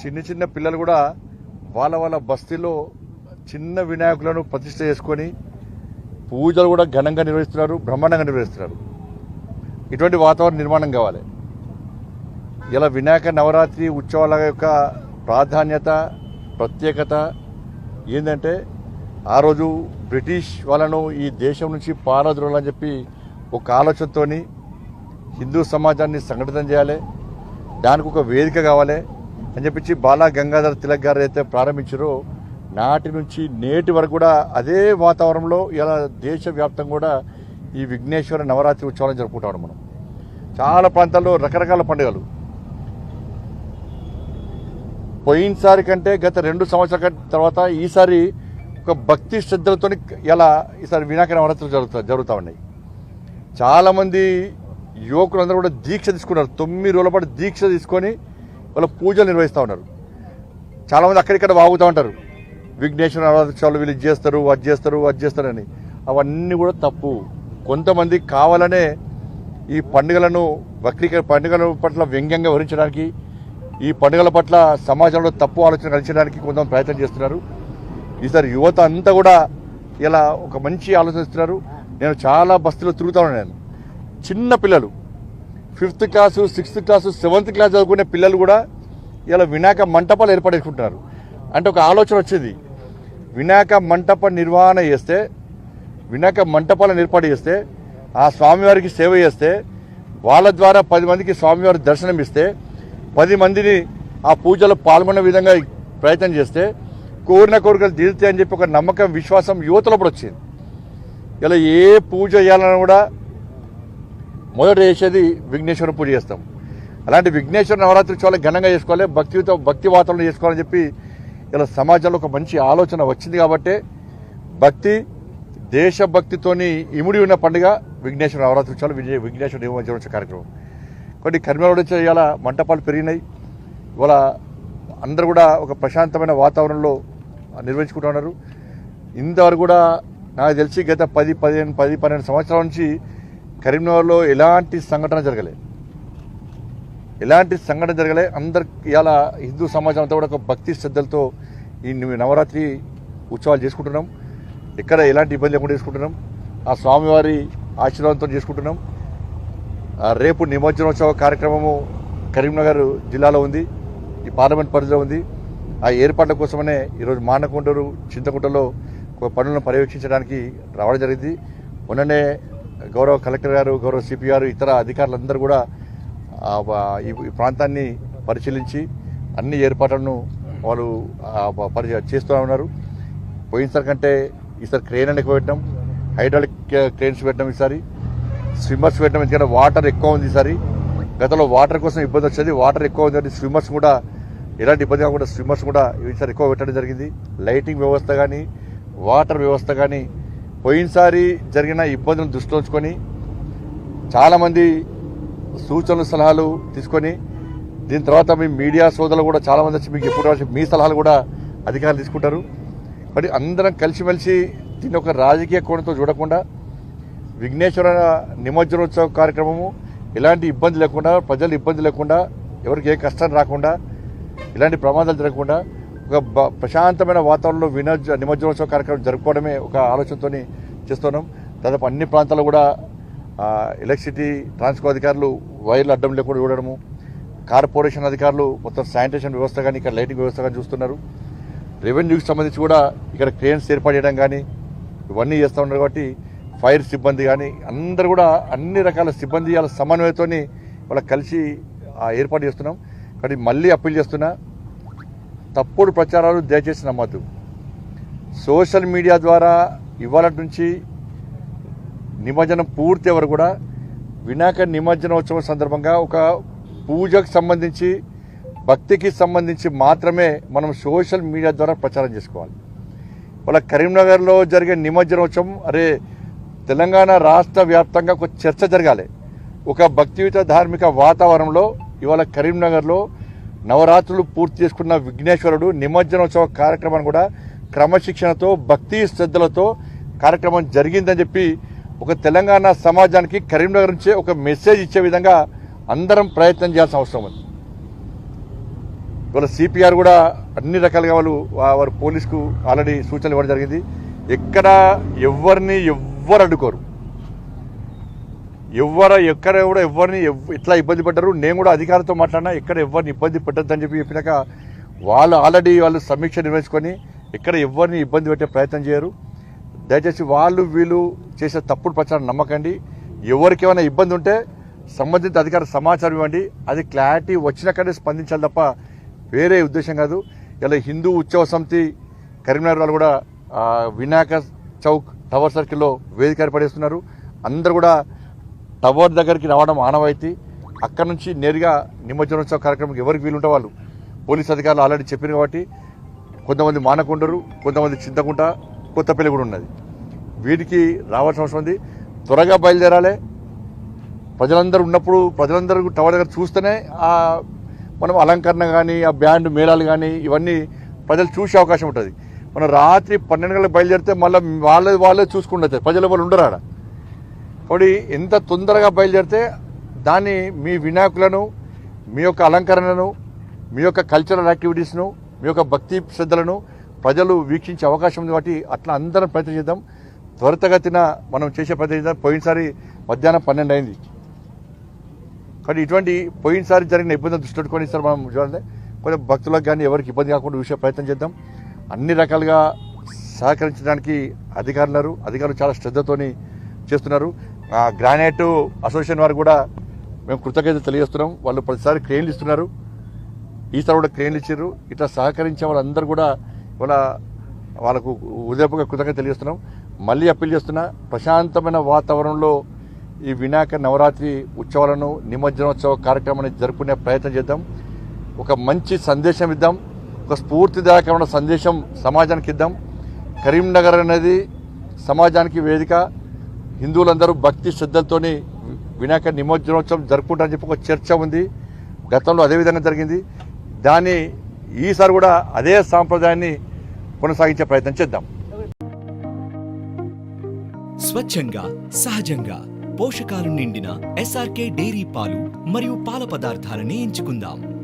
చిన్న చిన్న పిల్లలు కూడా వాళ్ళ వాళ్ళ బస్తీలో చిన్న వినాయకులను ప్రతిష్ట చేసుకొని పూజలు కూడా ఘనంగా నిర్వహిస్తున్నారు బ్రహ్మాండంగా నిర్వహిస్తున్నారు. ఇటువంటి వాతావరణం నిర్మాణం కావాలి. ఇలా వినాయక నవరాత్రి ఉత్సవాల యొక్క ప్రాధాన్యత ప్రత్యేకత ఏంటంటే ఆ రోజు బ్రిటిష్ వాళ్ళను ఈ దేశం నుంచి పారద్రోలని చెప్పి ఒక ఆలోచనతోని హిందూ సమాజాన్ని సంఘటితం చేయాలి. దానికి ఒక వేదిక కావాలి. అని చెప్పించి బాలా గంగాధర్ తిలక్ గారు అయితే ప్రారంభించారో నాటి నుంచి నేటి వరకు కూడా అదే వాతావరణంలో ఇలా దేశవ్యాప్తంగా కూడా ఈ విఘ్నేశ్వర నవరాత్రి ఉత్సవాలను జరుపుకుంటాం మనం. చాలా ప్రాంతాల్లో రకరకాల పండుగలు. పోయినసారి కంటే గత రెండు సంవత్సరాల తర్వాత ఈసారి ఒక భక్తి శ్రద్ధలతో ఇలా ఈసారి వినాయక నవరాత్రులు జరుగుతా జరుగుతూ ఉన్నాయి. చాలామంది యువకులందరూ కూడా దీక్ష తీసుకున్నారు. తొమ్మిది రోజుల పాటు దీక్ష తీసుకొని వాళ్ళ పూజలు నిర్వహిస్తూ ఉన్నారు. చాలామంది అక్కడిక్కడ వాగుతూ ఉంటారు. విఘ్నేశ్వర నవరాత్రులు వీళ్ళు ఇది చేస్తారు అది చేస్తారు అది చేస్తారని. అవన్నీ కూడా తప్పు. కొంతమంది కావాలనే ఈ పండుగలను వక్రీకర పండుగల పట్ల వ్యంగ్యంగా వివరించడానికి ఈ పండుగల పట్ల సమాజంలో తప్పు ఆలోచన కలిగించడానికి కొంతమంది ప్రయత్నం చేస్తున్నారు. ఈసారి యువత అంతా కూడా ఇలా ఒక మంచి ఆలోచన ఇస్తున్నారు నేను చాలా బస్తీలో తిరుగుతా ఉన్నాను. నేను చిన్న పిల్లలు fifth class sixth class seventh class చదువుకునే పిల్లలు కూడా ఇలా వినాయక మంటపాలు ఏర్పడేసుకుంటున్నారు అంటే ఒక ఆలోచన వచ్చింది. వినాయక మంటప నిర్వహణ చేస్తే వినాయక మంటపాలను ఏర్పాటు చేస్తే ఆ స్వామివారికి సేవ చేస్తే వాళ్ళ ద్వారా పది మందికి స్వామివారి దర్శనం ఇస్తే పది మందిని ఆ పూజలో పాల్గొనే విధంగా ప్రయత్నం చేస్తే కోరిన కోరికలు తీరుతాయని అని చెప్పి ఒక నమ్మకం విశ్వాసం యువతలో కూడా వచ్చింది. ఇలా ఏ పూజ చేయాలన్నా కూడా మొదట చేసేది విఘ్నేశ్వర పూజ చేస్తాం. అలాంటి విఘ్నేశ్వర నవరాత్రి చాలా ఘనంగా చేసుకోవాలి. భక్తితో భక్తి వాతావరణం చేసుకోవాలని చెప్పి ఇలా సమాజంలో ఒక మంచి ఆలోచన వచ్చింది కాబట్టి భక్తి దేశభక్తితోని ఇముడి ఉన్న పండుగ విఘ్నేశ్వర నవరాత్రి ఉత్సవాలు విజయ విఘ్నేశ్వర నిమజ్జనోత్సవ కార్యక్రమం. కొన్ని కర్మలో వచ్చే ఇవాళ మంటపాలు పెరిగినాయి. ఇవాళ అందరూ కూడా ఒక ప్రశాంతమైన వాతావరణంలో నిర్వహించుకుంటున్నారు ఇంతవరకు కూడా నాకు తెలిసి గత పది పదిహేను పది పన్నెండు సంవత్సరాల నుంచి కరీంనగర్లో ఎలాంటి సంఘటన జరగలే. ఎలాంటి సంఘటన జరగలే. అందరికి ఇవాళ హిందూ సమాజం అంతా కూడా ఒక భక్తి శ్రద్ధలతో ఈ నవరాత్రి ఉత్సవాలు చేసుకుంటున్నాం. ఎక్కడ ఎలాంటి ఇబ్బంది లేకుండా చేసుకుంటున్నాం. ఆ స్వామివారి ఆశీర్వాదంతో చేసుకుంటున్నాం. ఆ రేపు నిమజ్జనోత్సవ కార్యక్రమము కరీంనగర్ జిల్లాలో ఉంది. ఈ పార్లమెంట్ పరిధిలో ఉంది. ఆ ఏర్పాట్ల కోసమనే ఈరోజు మానకొండూరు చింతకుంటలో పనులను పర్యవేక్షించడానికి రావడం జరిగింది. మొన్ననే గౌరవ కలెక్టర్ గారు గౌరవ సిపి గారు ఇతర అధికారులందరూ కూడా ఈ ప్రాంతాన్ని పరిశీలించి అన్ని ఏర్పాట్లను వాళ్ళు పరి చేస్తూనే ఉన్నారు. పోయినసారి కంటే ఈసారి క్రేన్ అని పెట్టడం హైడ్రాలిక్ క్రేన్స్ పెట్టడం ఈసారి. స్విమ్మర్స్ పెట్టడం ఎందుకంటే వాటర్ ఎక్కువ ఉంది ఈసారి. గతంలో వాటర్ కోసం ఇబ్బంది వచ్చేది వాటర్ ఎక్కువ ఉంది కాబట్టి స్విమ్మర్స్ కూడా ఎలాంటి ఇబ్బంది కాకుండా స్విమ్మర్స్ కూడా ఈసారి ఎక్కువ పెట్టడం జరిగింది. లైటింగ్ వ్యవస్థ కానీ వాటర్ వ్యవస్థ కానీ పోయినసారి జరిగిన ఇబ్బందులను దృష్టిలో ఉంచుకొని చాలామంది సూచనలు సలహాలు తీసుకొని దీని తర్వాత మీ మీడియా సోదరులు కూడా చాలామంది వచ్చి మీకు ఎప్పుడు మీ సలహాలు కూడా అధికారులు తీసుకుంటారు. మరి అందరం కలిసిమెలిసి దీన్ని ఒక రాజకీయ కోణంతో చూడకుండా విఘ్నేశ్వర నిమజ్జనోత్సవ కార్యక్రమము ఎలాంటి ఇబ్బంది లేకుండా ప్రజలు ఇబ్బంది లేకుండా ఎవరికి ఏ కష్టం రాకుండా ఇలాంటి ప్రమాదాలు జరగకుండా ఒక ప్రశాంతమైన వాతావరణంలో వినోజ నిమజ్జనోత్సవ కార్యక్రమం జరుపుకోవడమే ఒక ఆలోచనతో చేస్తున్నాం. దాదాపు అన్ని ప్రాంతాల్లో కూడా ఎలక్ట్రిసిటీ ట్రాన్స్కో అధికారులు వైర్లు అడ్డం లేకుండా చూడడము కార్పొరేషన్ అధికారులు మొత్తం శానిటేషన్ వ్యవస్థ కానీ ఇక్కడ లైటింగ్ వ్యవస్థ కానీ చూస్తున్నారు. రెవెన్యూకి సంబంధించి కూడా ఇక్కడ క్రేన్స్ ఏర్పాటు చేయడం కానీ ఇవన్నీ చేస్తూ ఉన్నారు కాబట్టి ఫైర్ సిబ్బంది కానీ అందరు కూడా అన్ని రకాల సిబ్బంది వాళ్ళ సమన్వయంతో వాళ్ళకి కలిసి ఏర్పాటు చేస్తున్నాం. కాబట్టి మళ్ళీ అప్పీల్ చేస్తున్నా తప్పుడు ప్రచారాలు దయచేసి నమ్మద్దు. సోషల్ మీడియా ద్వారా ఇవాళ నుంచి నిమజ్జనం పూర్తి వరకు కూడా వినాయక నిమజ్జనోత్సవం సందర్భంగా ఒక పూజకు సంబంధించి భక్తికి సంబంధించి మాత్రమే మనం సోషల్ మీడియా ద్వారా ప్రచారం చేసుకోవాలి. వాళ్ళ కరీంనగర్లో జరిగే నిమజ్జనోత్సవం అరే తెలంగాణ రాష్ట్ర వ్యాప్తంగా ఒక చర్చ జరగాలి. ఒక భక్తియుత ధార్మిక వాతావరణంలో ఇవాళ కరీంనగర్లో నవరాత్రులు పూర్తి చేసుకున్న విఘ్నేశ్వరుడు నిమజ్జనోత్సవ కార్యక్రమాన్ని కూడా క్రమశిక్షణతో భక్తి శ్రద్ధలతో కార్యక్రమం జరిగిందని చెప్పి ఒక తెలంగాణ సమాజానికి కరీంనగర్ నుంచే ఒక మెసేజ్ ఇచ్చే విధంగా అందరం ప్రయత్నం చేయాల్సిన అవసరం ఉంది. ఇవాళ సిపిఆర్ కూడా అన్ని రకాలుగా వాళ్ళు వారు పోలీసుకు ఆల్రెడీ సూచనలు ఇవ్వడం జరిగింది. ఎక్కడ ఎవరిని ఎవ్వరు అడ్డుకోరు. ఎవరు ఎక్కడ కూడా ఎవరిని ఎవ్- ఇట్లా ఇబ్బంది పడ్డారు నేను కూడా అధికారులతో మాట్లాడినా ఎక్కడ ఎవరిని ఇబ్బంది పెట్టద్దని చెప్పి చెప్పినాక వాళ్ళు ఆల్రెడీ వాళ్ళు సమీక్ష నిర్వహించుకొని ఎక్కడ ఎవరిని ఇబ్బంది పెట్టే ప్రయత్నం చేయరు. దయచేసి వాళ్ళు వీళ్ళు చేసే తప్పుడు ప్రచారం నమ్మకండి. ఎవరికి ఏమైనా ఇబ్బంది ఉంటే సంబంధిత అధికార సమాచారం ఇవ్వండి. అది క్లారిటీ వచ్చినాకనే స్పందించాలి తప్ప వేరే ఉద్దేశం కాదు. ఇలా హిందూ ఉత్సవ సమితి కరీంనగర్ వాళ్ళు కూడా వినాయక చౌక్ టవర్ సర్కిల్లో వేదిక ఏర్పడేస్తున్నారు అందరు కూడా టవర్ దగ్గరికి రావడం ఆనవాయితీ అక్కడ నుంచి నేరుగా నిమజ్జనోత్సవ కార్యక్రమం ఎవరికి వీలుంటే వాళ్ళు పోలీస్ అధికారులు ఆల్రెడీ చెప్పారు కాబట్టి కొంతమంది మానకుండరు కొంతమంది చింతకుంట కొత్తపల్లి కూడా ఉన్నది. వీటికి రావాల్సిన అవసరం ఉంది. త్వరగా బయలుదేరాలి. ప్రజలందరూ ఉన్నప్పుడు ప్రజలందరూ టవర్ దగ్గర చూస్తేనే ఆ మనం అలంకరణ కానీ ఆ బ్యాండ్ మేళాలు కానీ ఇవన్నీ ప్రజలు చూసే అవకాశం ఉంటుంది. మనం రాత్రి పన్నెండు గంటలకు బయలుదేరితే మళ్ళీ వాళ్ళే వాళ్ళే చూసుకుంటారు ప్రజలు వాళ్ళు ఉండరు ఆడ. కాబట్టి ఎంత తొందరగా బయలుదేరితే దాన్ని మీ వినాయకులను మీ యొక్క అలంకరణను మీ యొక్క కల్చరల్ యాక్టివిటీస్ను మీ యొక్క భక్తి శ్రద్ధలను ప్రజలు వీక్షించే అవకాశం ఉంది కాబట్టి అట్లా అందరం ప్రయత్నం చేద్దాం. త్వరితగతిన మనం చేసే ప్రయత్నం చేద్దాం. పోయినసారి మధ్యాహ్నం పన్నెండు అయింది. కానీ ఇటువంటి పోయినసారి జరిగిన ఇబ్బందులు దృష్టి పెట్టుకొని సార్ మనం చూడాలి కొంచెం భక్తులకు కానీ ఎవరికి ఇబ్బంది కాకుండా చూసే ప్రయత్నం చేద్దాం. అన్ని రకాలుగా సహకరించడానికి అధికారులు అధికారులు చాలా శ్రద్ధతోని చేస్తున్నారు. గ్రానైట్ అసోసియేషన్ వారు కూడా మేము కృతజ్ఞత తెలియజేస్తున్నాం. వాళ్ళు ప్రతిసారి క్రేన్లు ఇస్తున్నారు. ఈసారి కూడా క్రేన్లు ఇచ్చారు ఇట్లా సహకరించే వాళ్ళందరూ కూడా ఇవాళ వాళ్ళకు ఉదయపుగా కృతజ్ఞత తెలియజేస్తున్నాం. మళ్ళీ అప్పీల్ చేస్తున్నా ప్రశాంతమైన వాతావరణంలో ఈ వినాయక నవరాత్రి ఉత్సవాలను నిమజ్జనోత్సవ కార్యక్రమాన్ని జరుపుకునే ప్రయత్నం చేద్దాం. ఒక మంచి సందేశం ఇద్దాం. ఒక స్ఫూర్తిదాయకమైన సందేశం సమాజానికి ఇద్దాం. కరీంనగర్ అనేది సమాజానికి వేదిక. హిందువులందరూ భక్తి శ్రద్ధలతోనే వినాయక నిమజ్జనోత్సవం జరుపుకుంటారని చెప్పి ఒక చర్చ ఉంది. గతంలో అదే విధంగా జరిగింది. దాన్ని ఈసారి కూడా అదే సాంప్రదాయాన్ని కొనసాగించే ప్రయత్నం చేద్దాం. స్వచ్ఛంగా సహజంగా పోషకాలు నిండిన ఎస్ఆర్కే డైరీ పాలు మరియు పాల పదార్థాలని ఎంచుకుందాం.